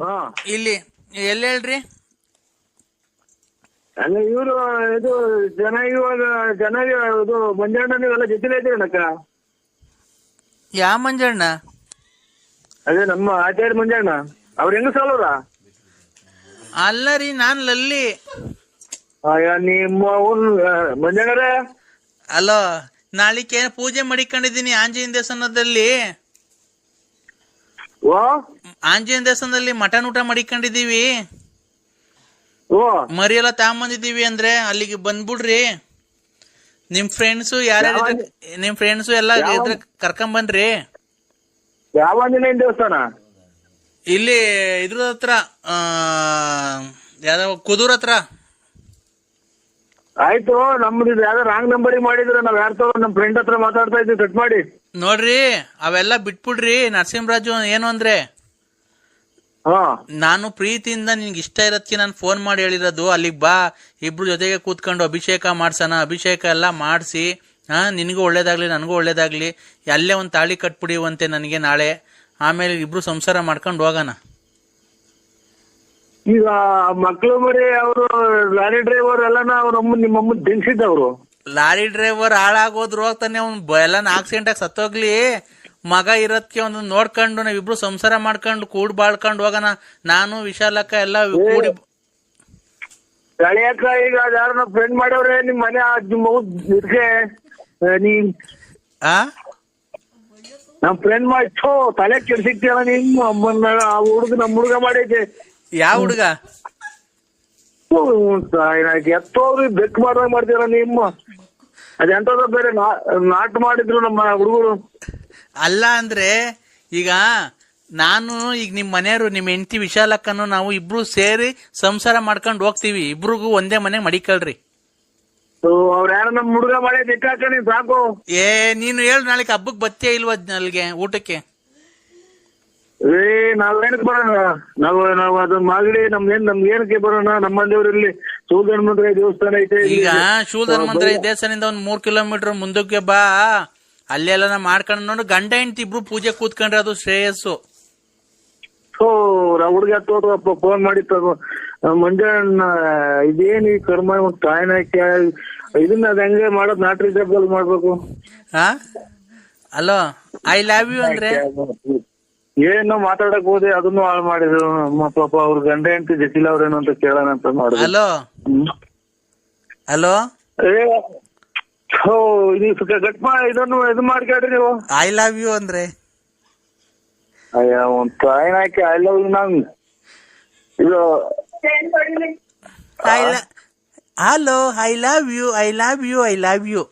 ಹಾ. ಇಲ್ಲಿ ಎಲ್ಲಿ ಹೇಳ್ರಿ? ಅಲ್ಲ ಇವರು ಇದು ಜನ ಇವಾಗ ಜನ ಇದು ಮಂಜಣ್ಣ ನೀವೆಲ್ಲ ಜೊತೆಲೇ ಇದ್ದೀರಣ್ಣಕ್ಕ ಯಾ ಮಂಜಣ್ಣ? ಅದೇ ನಮ್ಮ ಆಚಾರ್ಯ ಮಂಜಣ್ಣ. ಅವ್ರ ಹೆಂಗ ಸಾಲವ್ರ ಅಲ್ಲ ರೀ ನಾನ್ ಲಲ್ಲಿ. ಅಯ್ಯ ನಿಮ್ಮ ಅವ್ನ್ ಮಂಜಣ್ಣರೇ? ಅಲೋ ನಾಳಿಕೆ ಪೂಜೆ ಮಾಡಿಕೊಂಡಿದ್ದೀನಿ ಆಂಜನೇಯ ದೇವಸ್ಥಾನದಲ್ಲಿ? ಆಂಜನೇಯ ದೇವಸ್ಥಾನದಲ್ಲಿ ಮಟನ್ ಊಟ ಮಾಡಿಕೊಂಡಿದೀವಿ ಓ. ಮರಿ ಎಲ್ಲ ತಗೊಂಬಂದಿದೀವಿ ಅಂದ್ರೆ ಅಲ್ಲಿಗೆ ಬಂದ್ಬಿಡ್ರಿ. ನಿಮ್ ಫ್ರೆಂಡ್ಸ್ ಯಾರ್ಯಾರ ಯಾವ- ನಿಮ್ ಫ್ರೆಂಡ್ಸ್ ಎಲ್ಲ ಇದ್ರ ಕರ್ಕೊಂಡ್ ಬನ್ರಿ ಯಾವ ಆಂಜನೇಯ ದೇವಸ್ಥಾನ? ಇಲ್ಲಿ ಇದ್ರ ಹತ್ರ ಆ, ಯಾವ್ದೋ ಕುದೂರ್ ಹತ್ರ. ಆಯ್ತು ನಮ್ದು ಯಾವ್ದೋ ರಾಂಗ್ ನಂಬರ್ ಮಾಡಿದ್ರೆ ನಾವ್ ಯಾರ ತಗೋ ನಮ್ ಫ್ರೆಂಡ್ ಹತ್ರ ಮಾತಾಡ್ತಾ ಇದ್ವಿ ಕಟ್ ಮಾಡಿ. ನೋಡ್ರಿ ಅವೆಲ್ಲ ಬಿಟ್ಬಿಡ್ರಿ ನರಸಿಂಹರಾಜು ಏನು ಅಂದ್ರೆ? ಹಾ. ನಾನು ಪ್ರೀತಿಯಿಂದ ನಿನ್ಗೆ ಇಷ್ಟ ಇರೋದಕ್ಕೆ ನಾನು ಫೋನ್ ಮಾಡಿ ಹೇಳಿರೋದು. ಅಲ್ಲಿಗೆ ಬಾ ಇಬ್ರು ಜೊತೆಗೆ ಕೂತ್ಕೊಂಡು ಅಭಿಷೇಕ ಮಾಡ್ಸೋಣ ಅಭಿಷೇಕ ಎಲ್ಲ ಮಾಡಿಸಿ ಹಾ ನಿನಗೂ ಒಳ್ಳೇದಾಗ್ಲಿ ನನಗೂ ಒಳ್ಳೇದಾಗ್ಲಿ ಅಲ್ಲೇ ಒಂದು ತಾಳಿ ಕಟ್ಬಿಡಿವಂತೆ ನನಗೆ ನಾಳೆ. ಆಮೇಲೆ ಇಬ್ರು ಸಂಸಾರ ಮಾಡ್ಕೊಂಡು ಹೋಗೋಣ. ಈಗ ಮಕ್ಳು ಮರಿ ಅವರು ಲಾರಿ ಡ್ರೈವರ್ ಎಲ್ಲಾನ ಅವ್ರ ಅಮ್ಮ ನಿಮ್ಮ ಅಮ್ಮ ದಿಂಗ್ಸಿದ್ದವ್ರು ಲಾರಿ ಡ್ರೈವರ್ ಹಾಳಾಗೋದ್ರು ಹೋಗ್ತಾನೆ ಅವ್ನು ಎಲ್ಲ ಆಕ್ಸಿಡೆಂಟ್ ಆಗಿ ಸತ್ತೋಗ್ಲಿ. ಮಗ ಇರೋದಕ್ಕೆ ಒಂದು ನೋಡ್ಕೊಂಡು ನಾವಿಬ್ರು ಸಂಸಾರ ಮಾಡ್ಕೊಂಡು ಕೂಡ್ ಬಾಳ್ಕೊಂಡು ಹೋಗೋಣ. ನಾನು ವಿಶಾಲಕ್ಕ ಎಲ್ಲ ಕೂಡಿ ಗಾಳಿಯಕ್ಕ ಈಗ ಯಾರನ್ನ ಫ್ರೆಂಡ್ ಮಾಡವ್ರೆ ನಿಮ್ ಮನೆ ನಿಮ್ಮ ಇದಕ್ಕೆ ಆ, ನೀ ಆ? ನಮ್ ಫ್ರೆಂಡ್ ಮಾಡಿ ಛೋ ತಲೆ ಕೆಡ್ಸಿಕ್ತಿಯಲ್ಲ ನಿಮ್ಮ ಆ ಹುಡುಗ ನಮ್ ಹುಡುಗ ಮಾಡೈತೆ ಯಾವ ಹುಡುಗ? ಎತ್ತೋಗ್ರಿ ಬೆಕ್ ಮಾಡ್ದಂಗ್ ಮಾಡ್ತೀರ ನಿಮ್ಮ? ಅದೆಂತದ ಬೇರೆ ನಾಟ್ ಮಾಡಿದ್ರು ನಮ್ಮ ಹುಡುಗರು? ಅಲ್ಲ ಅಂದ್ರೆ ಈಗ ನಾನು ಈಗ ನಿಮ್ ಮನೆಯವರು ನಿಮ್ ಹೆಂಡತಿ ವಿಶಾಲಕ್ಕನು ನಾವು ಇಬ್ರು ಸೇರಿ ಸಂಸಾರ ಮಾಡ್ಕೊಂಡು ಹೋಗ್ತೀವಿ. ಇಬ್ರಿಗೂ ಒಂದೇ ಮನೆ ಮಡಿಕಳ್ರಿ ಅವ್ರ ಯಾರ ನಮ್ ಹುಡುಗ ಮಾಡಿ ಸಾಕು. ಏ ನೀನು ಹೇಳು ನಾಳೆ ಹಬ್ಬಕ್ಕೆ ಬತ್ತೇ ಇಲ್ವಾ ಅಲ್ಲಿಗೆ ಊಟಕ್ಕೆ? ಏ ನಾವ್ ಏನಕ್ಕೆ ಬರೋಣ? ನಾವು ನಾವ್ ಅದನ್ನ ಮಾಗಡಿ ನಮ್ದೇನ್ ನಮ್ಗೆ ಏನಕ್ಕೆ ಬರೋಣ? ನಮ್ಮ ಮಂದಿಯವ್ರು ಇಲ್ಲಿ ಮಂತ್ರ ದೇವಸ್ಥಾನ ಐತೆ. ಈಗ ಶೂಲ್ಧನ್ ಮಂತ್ರ ದೇವಸ್ಥಾನದಿಂದ ಒಂದ್ ಮೂರ್ ಕಿಲೋಮೀಟರ್ ಮುಂದಕ್ಕೆ ಬಾ. ಅಲ್ಲೆಲ್ಲ ಮಾಡ್ಕೊಂಡು ನೋಡು. ಗಂಡ ಹೆಂಡತಿ ಇಬ್ರು ಪೂಜೆ ಕೂತ್ಕೊಂಡ್ರೆ ಅದು ಶ್ರೇಯಸ್ಸು. ಓ ಹುಡುಗ ಹತ್ತೋದಪ್ಪ ಫೋನ್ ಮಾಡಿ ಮಂಜಣ್ಣ ಇದೇನ್ ಈ ಕರ್ಮ? ಕಾಯಿನಾಕಿ ಇದನ್ನ ಅದ ಹೆಂಗೆ ಮಾಡೋದ್? ನಾಟ್ರಿ ಜಬ್ಬಲ್ ಮಾಡ್ಬೇಕು. ಹಾ ಅಲೋ ಐ ಲವ್ ಯು ಅಂದ್ರೆ? ಏನೋ ಮಾತಾಡಕ್ ಹೋದೆ ಅದನ್ನು ಹಾಳು ಮಾಡಿದ್ರು. ನಮ್ಮ ಪಾಪ ಅವ್ರ ಗಂಡ ಹೆಂಡತಿ ಜಟಿಲ್ ಅವ್ರೇನು ಅಂತ ಕೇಳೋಣ ಅಂತ ಮಾಡಿದ್ರು. ಹಲೋ? ಹಲೋ? ಏ ಹೋ ಇದು ಸುಖ ಗಟ್ ಮಾ ಇದನ್ನು ಇದು ಮಾಡ್ಕೇಳ್ರಿ ನೀವು. ಐ ಲವ್ ಯು ಅಂದ್ರೆ? ಅಯ್ಯ ಒಂದ್ ಕಾಯಿನ ಹಾಕಿ ಐ ಲವ್ ನಾವ್ ಇದು I hello I love you I love you I love you